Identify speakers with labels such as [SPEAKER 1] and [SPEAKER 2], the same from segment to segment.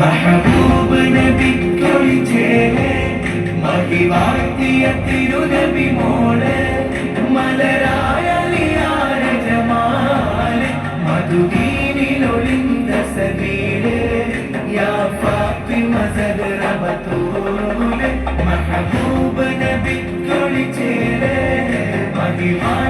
[SPEAKER 1] മഹബൂബ് നബി നബിക്കൊളിച്ചേലെ മഹിവാർത്തിയ തിരുനബി മോൾ മലരായലിയാര ജമാൽ മധുവീനിലൊളിന്ത സബീൽ യാ ഫാത്തിമ സദറബത്തൂൽ മഹബൂബ് നബിക്കൊളിച്ചേലെ മഹിവാർ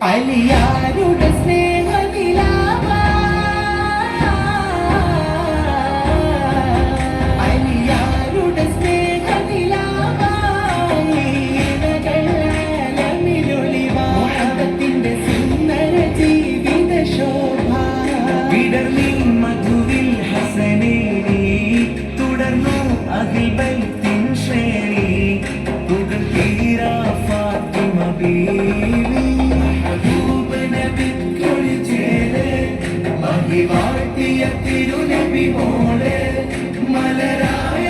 [SPEAKER 2] അലിയാരുടെ സ്നേഹനിലാവ
[SPEAKER 1] മഹിവാഴ്ത്തിയ തിരുനബി മോൾ മലരായ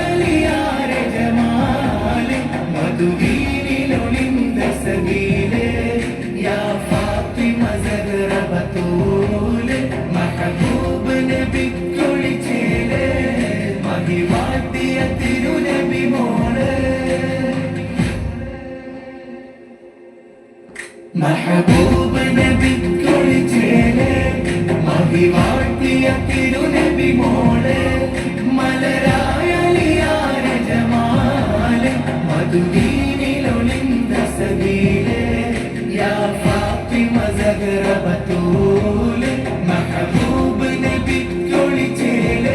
[SPEAKER 1] മധുവീനിലൊളിന്ത സബീൽ യാ ഫാത്തിമ സദറ ബത്തൂൽ മഹബൂബ് നബി കുളിച്ചേൽ മഹിവാഴ്ത്തിയ തിരുനബി മോൾ. മഹബൂബ് നബി കുളിച്ചേൽ മഹിവാഴ്ത്തിയ തിരുനബി മോൾ മലരായ ലിയാര ജമാൽ മധുവീനിലൊളിന്ത സബീൽ യാ ഫാത്തിമ സഹറ ബത്തൂൽ മഹബൂബ് നബി കുളിച്ചേൽ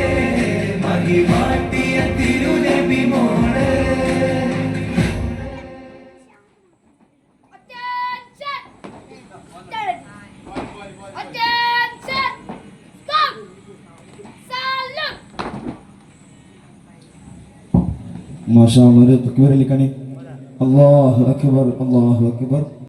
[SPEAKER 1] മഹിവാഴ്ത്തിയ തിരുനബി മോൾ
[SPEAKER 3] Attention! Attention! ما شاء
[SPEAKER 4] الله رزقك ورلي كني. الله أكبر الله أكبر.